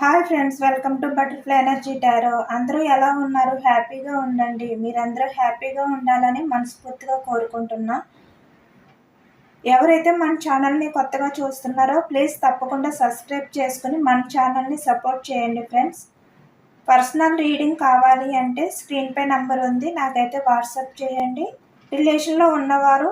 Hi friends welcome to butterfly energy tarot. అందరూ ఎలా ఉన్నారు? హ్యాపీగా ఉండండి. మీరందరూ హ్యాపీగా ఉండాలని మనస్ఫూర్తిగా కోరుకుంటున్నా. ఎవరైతే మన ఛానల్ని కొత్తగా చూస్తున్నారో ప్లీజ్ తప్పకుండా సబ్స్క్రైబ్ చేసుకుని మన ఛానల్ని సపోర్ట్ చేయండి ఫ్రెండ్స్. పర్సనల్ రీడింగ్ కావాలి అంటే స్క్రీన్పై నెంబర్ ఉంది. నాకైతే వాట్సాప్ చేయండి. రిలేషన్లో ఉన్నవారు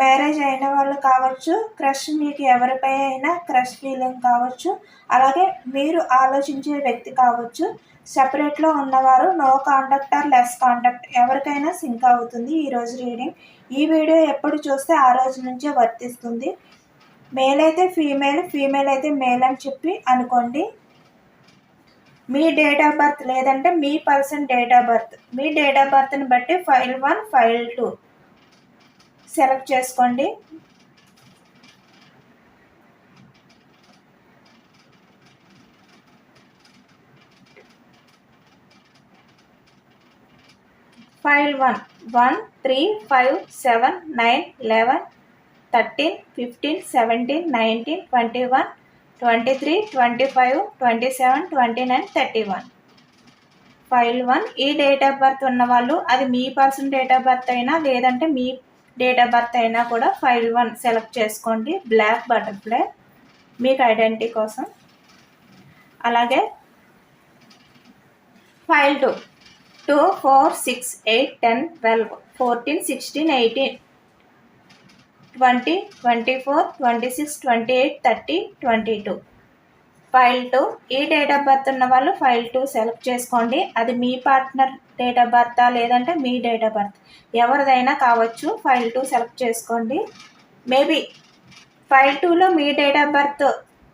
మ్యారేజ్ అయిన వాళ్ళు కావచ్చు క్రష్ మీకు ఎవరిపై అయినా క్రష్ ఫీలింగ్ కావచ్చు అలాగే మీరు ఆలోచించే వ్యక్తి కావచ్చు సపరేట్లో ఉన్నవారు no contact or less contact ఎవరికైనా సింక్ అవుతుంది ఈరోజు రీడింగ్. ఈ వీడియో ఎప్పుడు చూస్తే ఆ రోజు నుంచే వర్తిస్తుంది. మేల్ అయితే ఫీమేల్ ఫీమేల్ అయితే మేల్ అని చెప్పి అనుకోండి. మీ డేట్ ఆఫ్ బర్త్ లేదంటే మీ పర్సన్ డేట్ ఆఫ్ బర్త్. మీ డేట్ ఆఫ్ బర్త్ని బట్టి file one file two. Select చేసుకోండి. File one one three five seven nine eleven thirteen fifteen seventeen nineteen twenty one twenty three twenty five twenty seven twenty nine thirty one. File one ఈ date of birth ఉన్న వాళ్ళు అది మీ person date of birth అయినా లేదంటే మీ date of birth అయినా కూడా ఫైల్ వన్ సెలెక్ట్ చేసుకోండి. బ్లాక్ బటర్ఫ్లై మీకు ఐడెంటిటీ కోసం. అలాగే file two two four six eight ten twelve fourteen sixteen eighteen twenty twenty four twenty six twenty eight thirty twenty two. File two. ఈ date of birth ఉన్న వాళ్ళు file two select చేసుకోండి. అది మీ partner date of birth లేదంటే మీ date of birth. ఎవరిదైనా కావచ్చు ఫైల్ టూ సెలెక్ట్ చేసుకోండి. మేబీ ఫైల్ టూలో మీ డేట్ ఆఫ్ బర్త్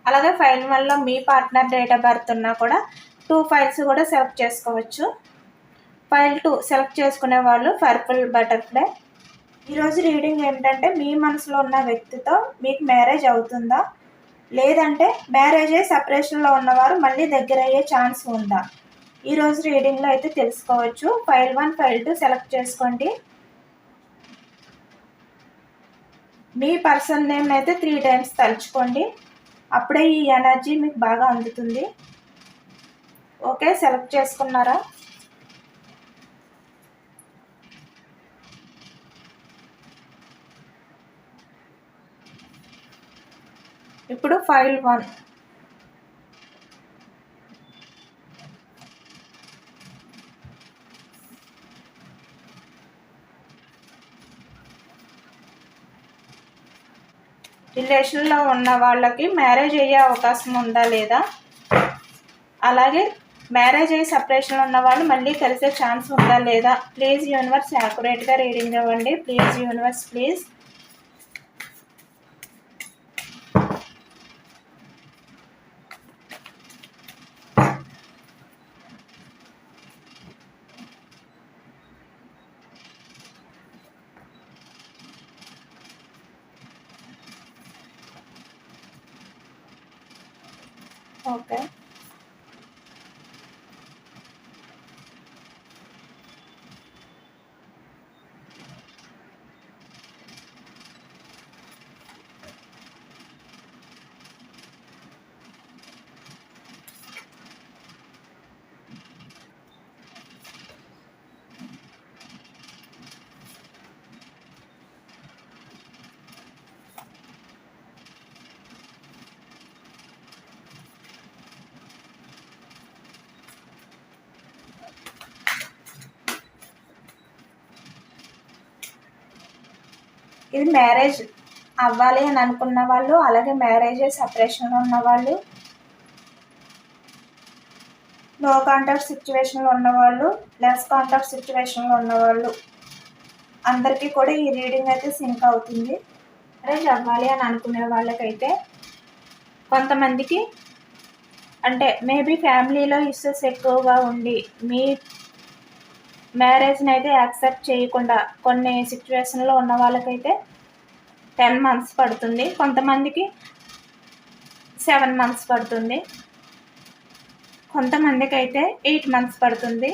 అలాగే ఫైల్ వన్లో మీ పార్ట్నర్ డేట్ ఆఫ్ బర్త్ ఉన్నా కూడా టూ ఫైల్స్ కూడా సెలెక్ట్ చేసుకోవచ్చు. ఫైల్ టూ సెలెక్ట్ చేసుకునే వాళ్ళు పర్పుల్ బటర్ఫ్లై. ఈరోజు రీడింగ్ ఏంటంటే మీ మనసులో ఉన్న వ్యక్తితో మీకు మ్యారేజ్ అవుతుందా? లేదంటే మ్యారేజ్ అయ్యి సపరేషన్లో ఉన్నవారు మళ్ళీ దగ్గర అయ్యే ఛాన్స్ ఉందా ఈరోజు రీడింగ్లో అయితే తెలుసుకోవచ్చు. File one file two select చేసుకోండి. మీ పర్సన్ నేమ్ అయితే త్రీ టైమ్స్ తలుచుకోండి. అప్పుడే ఈ ఎనర్జీ మీకు బాగా అందుతుంది. ఓకే సెలెక్ట్ చేసుకున్నారా? ఇప్పుడు ఫైల్ వన్. రిలేషన్లో ఉన్న వాళ్ళకి మ్యారేజ్ అయ్యే అవకాశం ఉందా లేదా? అలాగే మ్యారేజ్ అయ్యి సపరేషన్లో ఉన్న వాళ్ళు మళ్ళీ కలిసే ఛాన్స్ ఉందా లేదా? ప్లీజ్ యూనివర్స్ యాక్యురేట్గా రీడింగ్ ఇవ్వండి. ప్లీజ్ యూనివర్స్ ప్లీజ్ ఓకే ఇది మ్యారేజ్ అవ్వాలి అని అనుకున్న వాళ్ళు అలాగే మ్యారేజ్ సపరేషన్లో ఉన్న వాళ్ళు నో కాంటాక్ట్ సిచ్యువేషన్లో ఉన్నవాళ్ళు లెస్ కాంటాక్ట్ సిచ్యువేషన్లో ఉన్నవాళ్ళు అందరికీ కూడా ఈ రీడింగ్ అయితే సింక్ అవుతుంది. మ్యారేజ్ అవ్వాలి అని అనుకునే వాళ్ళకైతే కొంతమందికి అంటే మేబీ ఫ్యామిలీలో ఇష్యూస్ ఎక్కువగా ఉండి మీ మ్యారేజ్ని అయితే యాక్సెప్ట్ చేయకుండా కొన్ని సిచ్యువేషన్లో ఉన్న వాళ్ళకైతే టెన్ మంత్స్ పడుతుంది. కొంతమందికి సెవెన్ మంత్స్ పడుతుంది. కొంతమందికి అయితే ఎయిట్ మంత్స్ పడుతుంది.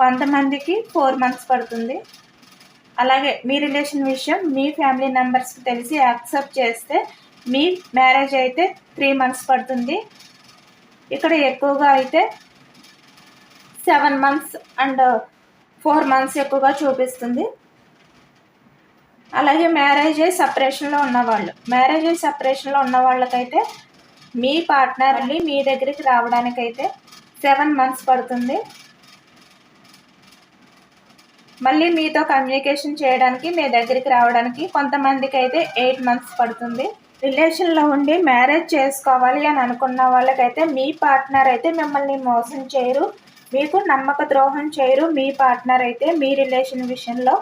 కొంతమందికి ఫోర్ మంత్స్ పడుతుంది. అలాగే మీ రిలేషన్ విషయం మీ ఫ్యామిలీ మెంబర్స్కి తెలిసి యాక్సెప్ట్ చేస్తే మీ మ్యారేజ్ అయితే త్రీ మంత్స్ పడుతుంది. ఇక్కడ ఎక్కువగా అయితే seven months and four months ఎక్కువగా చూపిస్తుంది. అలాగే మ్యారేజ్ అయ్యి సపరేషన్లో ఉన్నవాళ్ళు మ్యారేజ్ అయ్యి సపరేషన్లో ఉన్న వాళ్ళకైతే మీ పార్ట్నర్ని మీ దగ్గరికి రావడానికైతే సెవెన్ మంత్స్ పడుతుంది. మళ్ళీ మీతో కమ్యూనికేషన్ చేయడానికి మీ దగ్గరికి రావడానికి కొంతమందికి అయితే ఎయిట్ మంత్స్ పడుతుంది. రిలేషన్లో ఉండి మ్యారేజ్ చేసుకోవాలి అని అనుకున్న వాళ్ళకైతే మీ పార్ట్నర్ అయితే మిమ్మల్ని మోసం చేయరు. మీకు నమ్మక ద్రోహం చేయరు మీ పార్ట్నర్ అయితే మీ రిలేషన్ విషయంలో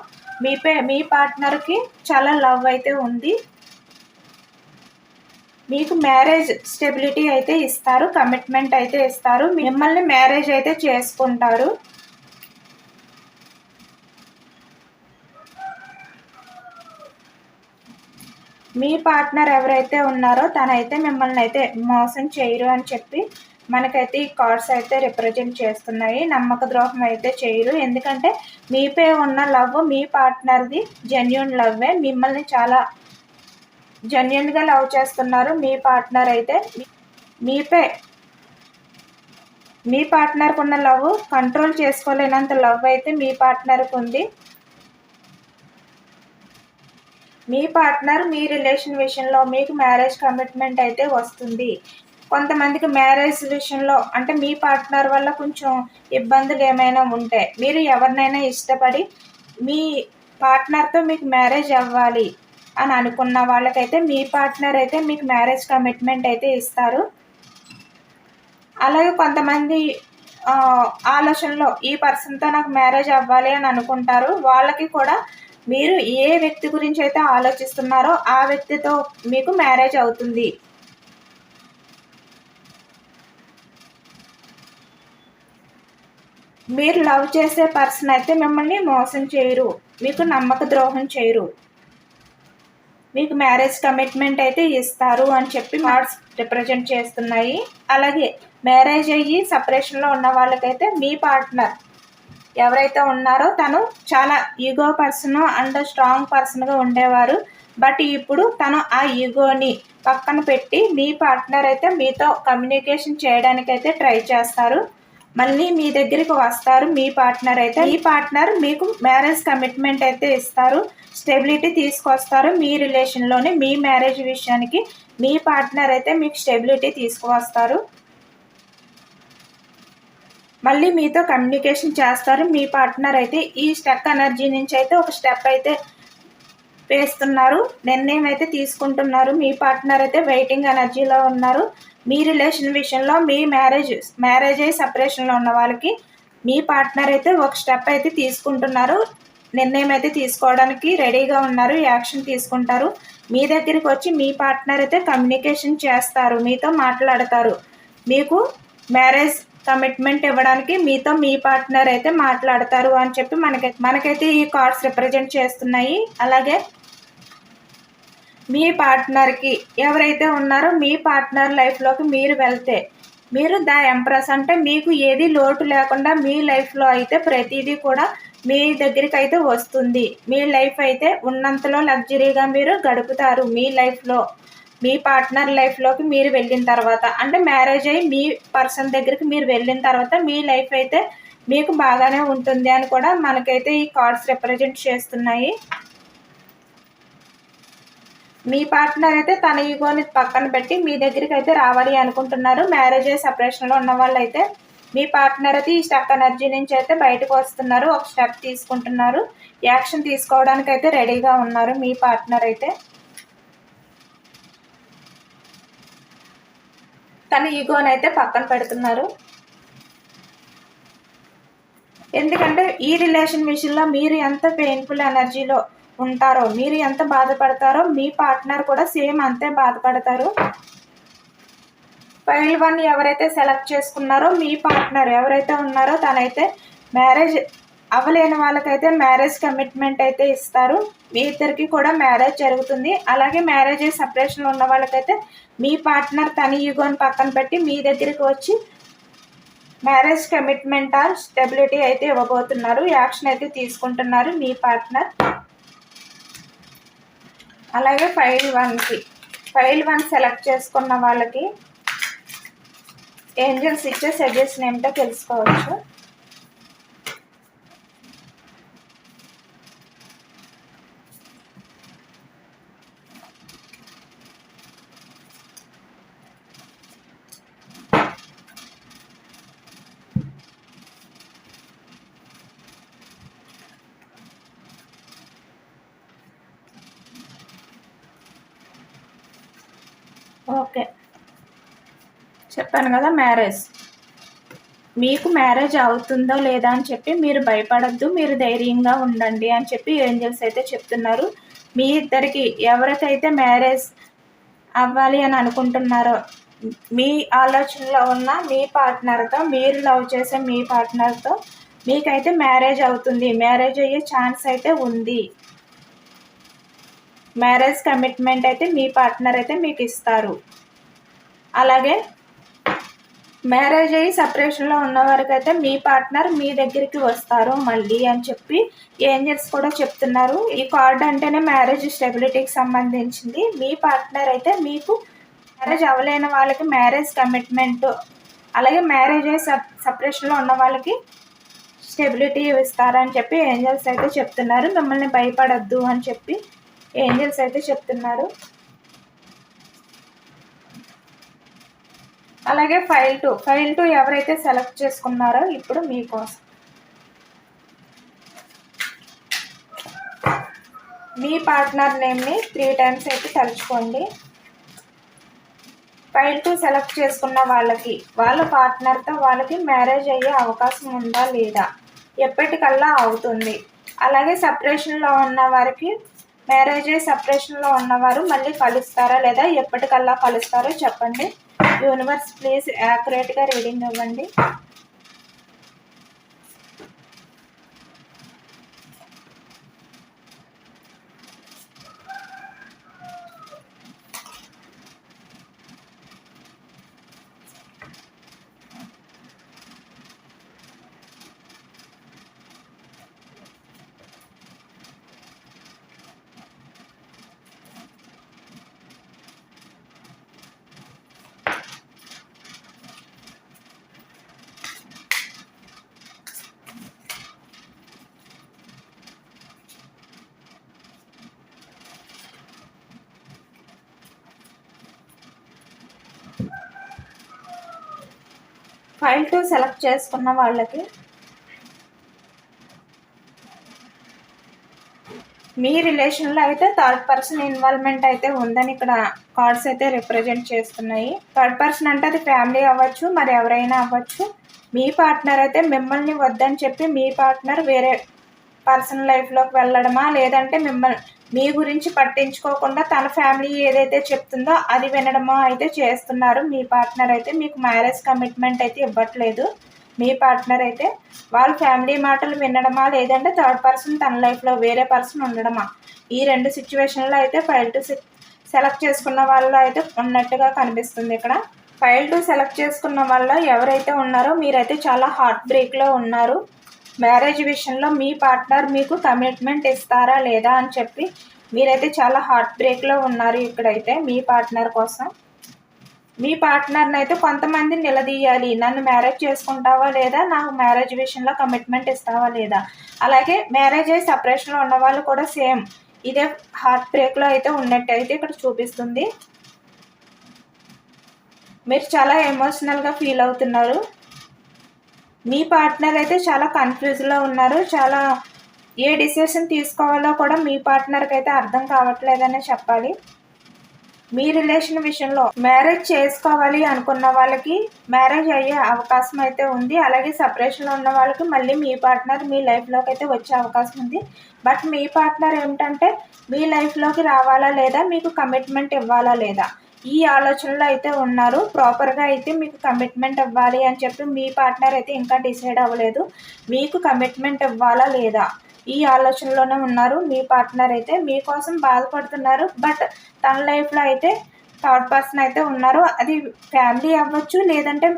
మీ పే మీ పార్ట్నర్కి చాలా లవ్ అయితే ఉంది. మీకు మ్యారేజ్ స్టెబిలిటీ అయితే ఇస్తారు కమిట్మెంట్ అయితే ఇస్తారు మిమ్మల్ని మ్యారేజ్ అయితే చేసుకుంటారు. మీ పార్ట్నర్ ఎవరైతే ఉన్నారో తనైతే మిమ్మల్ని అయితే మోసం చేయరు అని చెప్పి మనకైతే ఈ కార్డ్స్ అయితే రిప్రజెంట్ చేస్తున్నాయి. నమ్మక ద్రోహం అయితే చేయరు. ఎందుకంటే మీపై ఉన్న లవ్ మీ పార్ట్నర్ది జెన్యున్ లవ్వే మిమ్మల్ని చాలా జెన్యున్గా లవ్ చేస్తున్నారు. మీ పార్ట్నర్ అయితే మీపై మీ పార్ట్నర్కు ఉన్న లవ్ కంట్రోల్ చేసుకోలేనంత లవ్ అయితే మీ పార్ట్నర్కు ఉంది. మీ పార్ట్నర్ మీ రిలేషన్ విషయంలో మీకు మ్యారేజ్ కమిట్మెంట్ అయితే వస్తుంది. కొంతమందికి మ్యారేజ్ విషయంలో అంటే మీ పార్ట్నర్ వల్ల కొంచెం ఇబ్బందులు ఏమైనా ఉంటే మీరు ఎవరినైనా ఇష్టపడి మీ పార్ట్నర్తో మీకు మ్యారేజ్ అవ్వాలి అని అనుకున్న వాళ్ళకైతే మీ పార్ట్నర్ అయితే మీకు మ్యారేజ్ కమిట్మెంట్ అయితే ఇస్తారు. అలాగే కొంతమంది ఆలోచనలో ఈ పర్సన్తో నాకు మ్యారేజ్ అవ్వాలి అని అనుకుంటారు. వాళ్ళకి కూడా మీరు ఏ వ్యక్తి గురించి అయితే ఆలోచిస్తున్నారో ఆ వ్యక్తితో మీకు మ్యారేజ్ అవుతుంది. మీరు లవ్ చేసే పర్సన్ అయితే మిమ్మల్ని మోసం చేయరు. మీకు నమ్మక ద్రోహం చేయరు. మీకు మ్యారేజ్ కమిట్మెంట్ అయితే ఇస్తారు అని చెప్పి మార్క్స్ రిప్రజెంట్ చేస్తున్నాయి. అలాగే మ్యారేజ్ అయ్యి సపరేషన్లో ఉన్న వాళ్ళకైతే మీ పార్ట్నర్ ఎవరైతే ఉన్నారో తను చాలా ఈగో పర్సన్ అండ్ స్ట్రాంగ్ పర్సన్గా ఉండేవారు. బట్ ఇప్పుడు తను ఆ ఈగోని పక్కన పెట్టి మీ పార్ట్నర్ అయితే మీతో కమ్యూనికేషన్ చేయడానికైతే ట్రై చేస్తారు. మళ్ళీ మీ దగ్గరికి వస్తారు మీ పార్ట్నర్ అయితే మీ పార్ట్నర్ మీకు మ్యారేజ్ కమిట్మెంట్ అయితే ఇస్తారు స్టెబిలిటీ తీసుకొస్తారు మీ రిలేషన్లోనే మీ మ్యారేజ్ విషయానికి మీ పార్ట్నర్ అయితే మీకు స్టెబిలిటీ తీసుకువస్తారు. మళ్ళీ మీతో కమ్యూనికేషన్ చేస్తారు మీ పార్ట్నర్ అయితే ఈ స్టెప్ ఎనర్జీ నుంచి అయితే ఒక స్టెప్ అయితే వేస్తున్నారు నిర్ణయం అయితే తీసుకుంటున్నారు మీ పార్ట్నర్ అయితే వెయిటింగ్ ఎనర్జీలో ఉన్నారు మీ రిలేషన్ విషయంలో మీ మ్యారేజ్ మ్యారేజ్ అయ్యి సపరేషన్లో ఉన్న వాళ్ళకి మీ పార్ట్నర్ అయితే ఒక స్టెప్ అయితే తీసుకుంటున్నారు. నిర్ణయం అయితే తీసుకోవడానికి రెడీగా ఉన్నారు యాక్షన్ తీసుకుంటారు. మీ దగ్గరికి వచ్చి మీ పార్ట్నర్ అయితే కమ్యూనికేషన్ చేస్తారు మీతో మాట్లాడతారు. మీకు మ్యారేజ్ కమిట్మెంట్ ఇవ్వడానికి మీతో మీ పార్ట్నర్ అయితే మాట్లాడతారు అని చెప్పి మనకి మనకైతే ఈ కార్డ్స్ రిప్రజెంట్ చేస్తున్నాయి. అలాగే మీ పార్ట్నర్కి ఎవరైతే ఉన్నారో మీ పార్ట్నర్ లైఫ్లోకి మీరు వెళ్తే మీరు ద ఎంప్రెస్ అంటే మీకు ఏది లోటు లేకుండా మీ లైఫ్లో అయితే ప్రతిదీ కూడా మీ దగ్గరికి అయితే వస్తుంది. మీ లైఫ్ అయితే ఉన్నంతలో లగ్జరీగా మీరు గడుపుతారు మీ లైఫ్లో. మీ పార్ట్నర్ లైఫ్లోకి మీరు వెళ్ళిన తర్వాత అంటే మ్యారేజ్ అయ్యి మీ పర్సన్ దగ్గరికి మీరు వెళ్ళిన తర్వాత మీ లైఫ్ అయితే మీకు బాగానే ఉంటుంది అని కూడా మనకైతే ఈ కార్డ్స్ రిప్రజెంట్ చేస్తున్నాయి. మీ పార్ట్నర్ అయితే తన ఈగోని పక్కన పెట్టి మీ దగ్గరికి అయితే రావాలి అనుకుంటున్నారు. మ్యారేజ్ సపరేషన్లో ఉన్న వాళ్ళు అయితే మీ పార్ట్నర్ అయితే ఈ స్టక్ ఎనర్జీ నుంచి అయితే బయటకు వస్తున్నారు. ఒక స్టెప్ తీసుకుంటున్నారు. యాక్షన్ తీసుకోవడానికి అయితే రెడీగా ఉన్నారు మీ పార్ట్నర్ అయితే. తన ఈగోని అయితే పక్కన పెడుతున్నారు. ఎందుకంటే ఈ రిలేషన్ విషయంలో మీరు ఎంత పెయిన్ఫుల్ ఎనర్జీలో ఉంటారో మీరు ఎంత బాధపడతారో మీ పార్ట్నర్ కూడా సేమ్ అంతే బాధపడతారు. ఫైల్ వన్ ఎవరైతే సెలెక్ట్ చేసుకున్నారో మీ పార్ట్నర్ ఎవరైతే ఉన్నారో తనైతే మ్యారేజ్ అవ్వలేని వాళ్ళకైతే మ్యారేజ్ కమిట్మెంట్ అయితే ఇస్తారు. మీ ఇద్దరికి కూడా మ్యారేజ్ జరుగుతుంది. అలాగే మ్యారేజ్ సపరేషన్లో ఉన్న వాళ్ళకైతే మీ పార్ట్నర్ తన ఈగోని పక్కన పెట్టి మీ దగ్గరికి వచ్చి మ్యారేజ్ కమిట్మెంట్ ఆర్ స్టెబిలిటీ అయితే ఇవ్వబోతున్నారు. యాక్షన్ అయితే తీసుకుంటున్నారు మీ పార్ట్నర్. అలాగే ఫైల్ వన్కి ఫైల్ వన్ సెలెక్ట్ చేసుకున్న వాళ్ళకి ఏంజల్స్ ఇచ్చే సజెషన్ ఏమిటో తెలుసుకోవచ్చు ఓకే చెప్పాను కదా మ్యారేజ్ మీకు మ్యారేజ్ అవుతుందో లేదా అని చెప్పి మీరు భయపడద్దు మీరు ధైర్యంగా ఉండండి అని చెప్పి ఏంజల్స్ అయితే చెప్తున్నారు. మీ ఇద్దరికి ఎవరికైతే మ్యారేజ్ అవ్వాలి అని అనుకుంటున్నారో మీ ఆలోచనలో ఉన్న మీ పార్ట్నర్తో మీరు లవ్ చేసే మీ పార్ట్నర్తో మీకైతే మ్యారేజ్ అవుతుంది. మ్యారేజ్ అయ్యే ఛాన్స్ అయితే ఉంది. మ్యారేజ్ కమిట్మెంట్ అయితే మీ పార్ట్నర్ అయితే మీకు ఇస్తారు. అలాగే మ్యారేజ్ అయ్యి సపరేషన్లో ఉన్నవారికి అయితే మీ పార్ట్నర్ మీ దగ్గరికి వస్తారు మళ్ళీ అని చెప్పి ఏంజల్స్ కూడా చెప్తున్నారు. ఈ కార్డ్ అంటేనే మ్యారేజ్ స్టెబిలిటీకి సంబంధించింది. మీ పార్ట్నర్ అయితే మీకు మ్యారేజ్ అవ్వలేని వాళ్ళకి మ్యారేజ్ కమిట్మెంట్ అలాగే మ్యారేజ్ అయ్యి సప్ సపరేషన్లో ఉన్న వాళ్ళకి స్టెబిలిటీ ఇస్తారని చెప్పి ఏంజల్స్ అయితే చెప్తున్నారు. మిమ్మల్ని భయపడద్దు అని చెప్పి ఏంజల్స్ అయితే చెప్తున్నారు. అలాగే ఫైల్ టూ ఫైల్ టూ ఎవరైతే సెలెక్ట్ చేసుకున్నారో ఇప్పుడు మీకోసం. మీ పార్ట్నర్ నేమ్ని త్రీ టైమ్స్ అయితే తలుచుకోండి. ఫైల్ టూ సెలెక్ట్ చేసుకున్న వాళ్ళకి వాళ్ళ పార్ట్నర్తో వాళ్ళకి మ్యారేజ్ అయ్యే అవకాశం ఉందా లేదా? ఎప్పటికల్లా అవుతుంది. అలాగే సపరేషన్లో ఉన్న వారికి మ్యారేజ్ అయ్యి సపరేషన్లో ఉన్నవారు మళ్ళీ కలుస్తారా లేదా ఎప్పటికల్లా కలుస్తారో చెప్పండి. యూనివర్స్ ప్లీజ్ యాక్యురేట్గా రీడింగ్ ఇవ్వండి. ఫైల్ టు సెలెక్ట్ చేసుకున్న వాళ్ళకి మీ రిలేషన్లో అయితే థర్డ్ పర్సన్ ఇన్వాల్వ్మెంట్ అయితే ఉందని ఇక్కడ కార్డ్స్ అయితే రిప్రజెంట్ చేస్తున్నాయి. థర్డ్ పర్సన్ అంటే అది ఫ్యామిలీ అవ్వచ్చు మరి ఎవరైనా అవ్వచ్చు. మీ పార్ట్నర్ అయితే మిమ్మల్ని వద్దని చెప్పి మీ పార్ట్నర్ వేరే పర్సన్ లైఫ్లోకి వెళ్ళడమా? లేదంటే మిమ్మల్ని మీ గురించి పట్టించుకోకుండా తన ఫ్యామిలీ ఏదైతే చెప్తుందో అది వినడమో అయితే చేస్తున్నారు. మీ పార్ట్నర్ అయితే మీకు మ్యారేజ్ కమిట్మెంట్ అయితే ఇవ్వట్లేదు. మీ పార్ట్నర్ అయితే వాళ్ళ ఫ్యామిలీ మాటలు వినడమా లేదంటే థర్డ్ పర్సన్ తన లైఫ్లో వేరే పర్సన్ ఉండడమా? ఈ రెండు సిచ్యువేషన్లో అయితే ఫైల్ టు సెలెక్ట్ చేసుకున్న వాళ్ళు అయితే ఉన్నట్టుగా కనిపిస్తుంది ఇక్కడ. ఫైల్ టు సెలెక్ట్ చేసుకున్న వాళ్ళు ఎవరైతే ఉన్నారో మీరైతే చాలా హార్ట్ బ్రేక్లో ఉన్నారు. మ్యారేజ్ విషయంలో మీ పార్ట్నర్ మీకు కమిట్మెంట్ ఇస్తారా లేదా అని చెప్పి మీరైతే చాలా హార్ట్ బ్రేక్లో ఉన్నారు ఇక్కడైతే మీ పార్ట్నర్ కోసం. మీ పార్ట్నర్ని అయితే కొంతమంది నిలదీయాలి నన్ను మ్యారేజ్ చేసుకుంటావా లేదా? నాకు మ్యారేజ్ విషయంలో కమిట్మెంట్ ఇస్తావా లేదా? అలాగే మ్యారేజ్ అయ్యి సపరేషన్లో ఉన్న వాళ్ళు కూడా సేమ్. ఇదే హార్ట్ బ్రేక్లో అయితే ఉన్నట్టయితే ఇక్కడ చూపిస్తుంది. మీరు చాలా ఎమోషనల్గా ఫీల్ అవుతున్నారు. మీ పార్ట్నర్ అయితే చాలా కన్ఫ్యూజ్లో ఉన్నారు. చాలా ఏ డిసిషన్ తీసుకోవాలో కూడా మీ పార్ట్నర్కి అయితే అర్థం కావట్లేదనే చెప్పాలి. మీ రిలేషన్ విషయంలో మ్యారేజ్ చేసుకోవాలి అనుకున్న వాళ్ళకి మ్యారేజ్ అయ్యే అవకాశం అయితే ఉంది. అలాగే సపరేషన్లో ఉన్న వాళ్ళకి మళ్ళీ మీ పార్ట్నర్ మీ లైఫ్లోకి అయితే వచ్చే అవకాశం ఉంది. బట్ మీ పార్ట్నర్ ఏమిటంటే మీ లైఫ్లోకి రావాలా లేదా? మీకు కమిట్మెంట్ ఇవ్వాలా లేదా? ఈ ఆలోచనలో అయితే ఉన్నారు. ప్రాపర్గా అయితే మీకు కమిట్మెంట్ ఇవ్వాలి అని చెప్పి మీ పార్ట్నర్ అయితే ఇంకా డిసైడ్ అవ్వలేదు. మీకు కమిట్మెంట్ ఇవ్వాలా లేదా? ఈ ఆలోచనలోనే ఉన్నారు. మీ పార్ట్నర్ అయితే మీకోసం బాధపడుతున్నారు. బట్ తన లైఫ్లో అయితే థర్డ్ పర్సన్ అయితే ఉన్నారు. అది ఫ్యామిలీ అవ్వచ్చు లేదంటే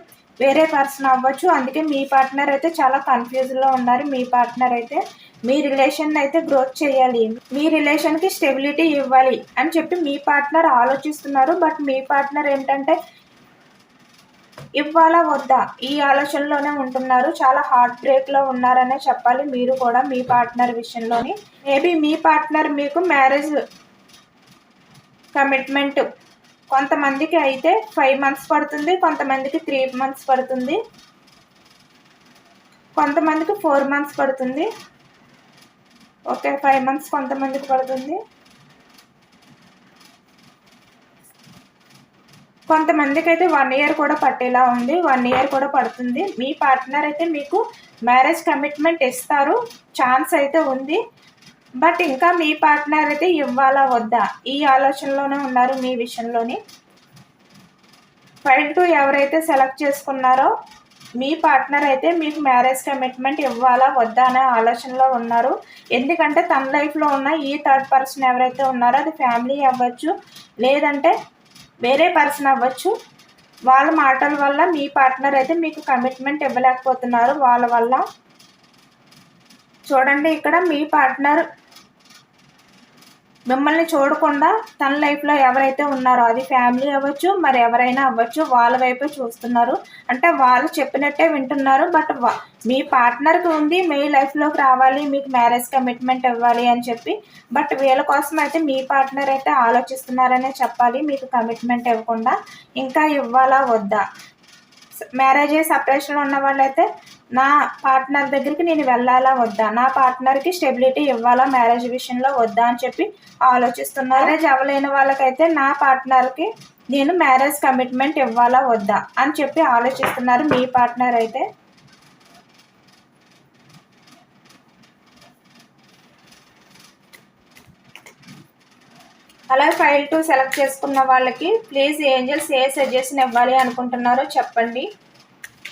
వేరే పర్సన్ అవ్వచ్చు. అందుకే మీ పార్ట్నర్ అయితే చాలా కన్ఫ్యూజ్లో ఉన్నారు. మీ పార్ట్నర్ అయితే మీ రిలేషన్ అయితే గ్రోత్ చేయాలి. మీ రిలేషన్కి స్టెబిలిటీ ఇవ్వాలి అని చెప్పి మీ పార్ట్నర్ ఆలోచిస్తున్నారు. బట్ మీ పార్ట్నర్ ఏంటంటే ఇవ్వాలా వద్దా? ఈ ఆలోచనలోనే ఉంటున్నారు. చాలా హార్ట్ బ్రేక్లో ఉన్నారనే చెప్పాలి. మీరు కూడా మీ పార్ట్నర్ విషయంలోని. మేబీ మీ పార్ట్నర్ మీకు మ్యారేజ్ కమిట్మెంట్ కొంతమందికి అయితే ఫైవ్ మంత్స్ పడుతుంది కొంతమందికి త్రీ మంత్స్ పడుతుంది కొంతమందికి ఫోర్ మంత్స్ పడుతుంది. ఓకే ఫైవ్ మంత్స్ కొంతమందికి పడుతుంది. కొంతమందికి అయితే వన్ ఇయర్ కూడా పట్టేలా ఉంది. వన్ ఇయర్ కూడా పడుతుంది. మీ పార్ట్నర్ అయితే మీకు మ్యారేజ్ కమిట్మెంట్ ఇస్తారు. ఛాన్స్ అయితే ఉంది. బట్ ఇంకా మీ పార్ట్నర్ అయితే ఇవ్వాలా వద్దా? ఈ ఆలోచనలోనే ఉన్నారు మీ విషయంలోని. ఫైవ్ టు ఎవరైతే సెలెక్ట్ చేసుకున్నారో మీ పార్ట్నర్ అయితే మీకు మ్యారేజ్ కమిట్మెంట్ ఇవ్వాలా వద్దా అనే ఆలోచనలో ఉన్నారు. ఎందుకంటే తన లైఫ్లో ఉన్న ఈ థర్డ్ పర్సన్ ఎవరైతే ఉన్నారో అది ఫ్యామిలీ అవ్వచ్చు లేదంటే వేరే పర్సన్ అవ్వచ్చు. వాళ్ళ మాటల వల్ల మీ పార్ట్నర్ అయితే మీకు కమిట్మెంట్ ఇవ్వలేకపోతున్నారు. వాళ్ళ వల్ల చూడండి ఇక్కడ మీ పార్ట్నర్ మిమ్మల్ని చూడకుండా తన లైఫ్లో ఎవరైతే ఉన్నారో అది ఫ్యామిలీ అవ్వచ్చు మరి ఎవరైనా అవ్వచ్చు వాళ్ళ వైపే చూస్తున్నారు. అంటే వాళ్ళు చెప్పినట్టే వింటున్నారు బట్ మీ పార్ట్నర్కి ఉంది మీ లైఫ్లోకి రావాలి మీకు మ్యారేజ్ కమిట్మెంట్ ఇవ్వాలి అని చెప్పి బట్ వీళ్ళ కోసం అయితే మీ పార్ట్నర్ అయితే ఆలోచిస్తున్నారనే చెప్పాలి మీకు కమిట్మెంట్ ఇవ్వకుండా. ఇంకా ఇవ్వాలా వద్దా? మ్యారేజ్ అయ్యి సపరేషన్లో ఉన్న వాళ్ళైతే నా పార్ట్నర్ దగ్గరికి నేను వెళ్ళాలా వద్దా? నా పార్ట్నర్కి స్టెబిలిటీ ఇవ్వాలా మ్యారేజ్ విషయంలో వద్దా అని చెప్పి ఆలోచిస్తున్నారు. మ్యారేజ్ అవ్వలేని వాళ్ళకైతే నా పార్ట్నర్కి నేను మ్యారేజ్ కమిట్మెంట్ ఇవ్వాలా వద్దా అని చెప్పి ఆలోచిస్తున్నారు మీ పార్ట్నర్ అయితే. అలా ఫైల్ టు సెలెక్ట్ చేసుకున్న వాళ్ళకి ప్లీజ్ ఏంజల్స్ ఏ సజెషన్ ఇవ్వాలి అనుకుంటున్నారో చెప్పండి.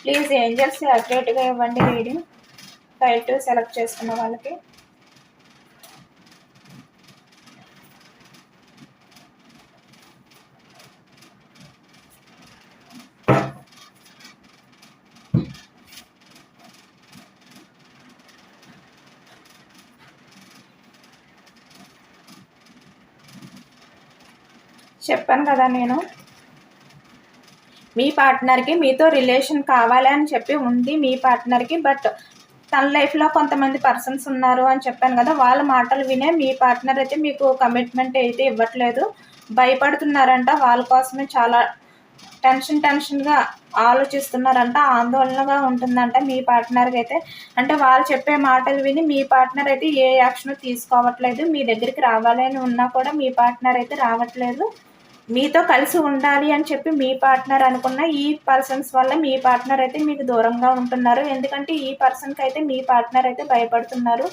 ప్లీజ్ ఏంజల్స్ అక్యురేట్గా ఇవ్వండి రీడింగ్ ఫైల్ టూ సెలెక్ట్ చేసుకున్న వాళ్ళకి. చెప్పాను కదా నేను. మీ పార్ట్నర్కి మీతో రిలేషన్ కావాలి అని చెప్పి ఉంది మీ పార్ట్నర్కి బట్ తన లైఫ్లో కొంతమంది పర్సన్స్ ఉన్నారు అని చెప్పాను కదా వాళ్ళ మాటలు వినే మీ పార్ట్నర్ అయితే మీకు కమిట్మెంట్ అయితే ఇవ్వట్లేదు. భయపడుతున్నారంట వాళ్ళ కోసమే చాలా టెన్షన్ టెన్షన్గా ఆలోచిస్తున్నారంట ఆందోళనగా ఉంటుందంట మీ పార్ట్నర్కి అయితే. అంటే వాళ్ళు చెప్పే మాటలు విని మీ పార్ట్నర్ అయితే ఏ యాక్షన్ తీసుకోవట్లేదు మీ దగ్గరికి రావాలని ఉన్నా కూడా మీ పార్ట్నర్ అయితే రావట్లేదు. మీతో కలిసి ఉండాలి అని చెప్పి మీ పార్ట్నర్ అనుకున్న ఈ పర్సన్స్ వల్ల మీ పార్ట్నర్ అయితే మీకు దూరంగా ఉంటున్నారు. ఎందుకంటే ఈ పర్సన్కి అయితే మీ పార్ట్నర్ అయితే భయపడుతున్నారు.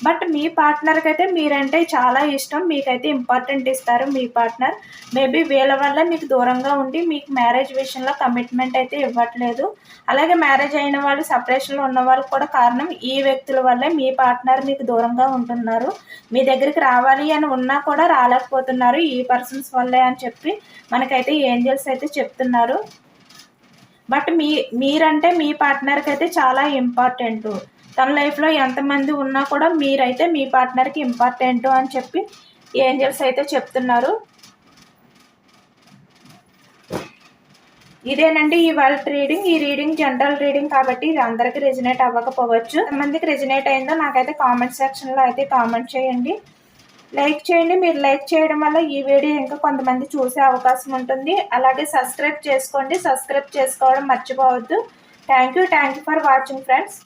బట్ మీ పార్ట్నర్కి అయితే మీరంటే చాలా ఇష్టం. మీకైతే ఇంపార్టెంట్ ఇస్తారు మీ పార్ట్నర్ మేబీ వీళ్ళ వల్ల మీకు దూరంగా ఉండి మీకు మ్యారేజ్ విషయంలో కమిట్మెంట్ అయితే ఇవ్వట్లేదు. అలాగే మ్యారేజ్ అయిన వాళ్ళు సపరేషన్లో ఉన్న వాళ్ళు కూడా కారణం ఈ వ్యక్తుల వల్లే మీ పార్ట్నర్ మీకు దూరంగా ఉంటున్నారు. మీ దగ్గరికి రావాలి అని ఉన్నా కూడా రాలేకపోతున్నారు ఈ పర్సన్స్ వల్లే అని చెప్పి మనకైతే ఏంజల్స్ అయితే చెప్తున్నారు. బట్ మీ మీరంటే మీ పార్ట్నర్కి అయితే చాలా ఇంపార్టెంట్ తన లైఫ్లో ఎంతమంది ఉన్నా కూడా మీరైతే మీ పార్ట్నర్కి ఇంపార్టెంట్ అని చెప్పి ఏంజల్స్ అయితే చెప్తున్నారు. ఇదేనండి ఈ వరల్డ్ రీడింగ్. ఈ రీడింగ్ జనరల్ రీడింగ్ కాబట్టి ఇది అందరికీ రెజినేట్ అవ్వకపోవచ్చు. ఎంతమందికి రెజినేట్ అయిందో నాకైతే కామెంట్ సెక్షన్లో అయితే కామెంట్ చేయండి. లైక్ చేయండి. మీరు లైక్ చేయడం వల్ల ఈ వీడియో ఇంకా కొంతమంది చూసే అవకాశం ఉంటుంది. అలాగే సబ్స్క్రైబ్ చేసుకోండి. సబ్స్క్రైబ్ చేసుకోవడం మర్చిపోవద్దు. Thank you thank you for watching friends.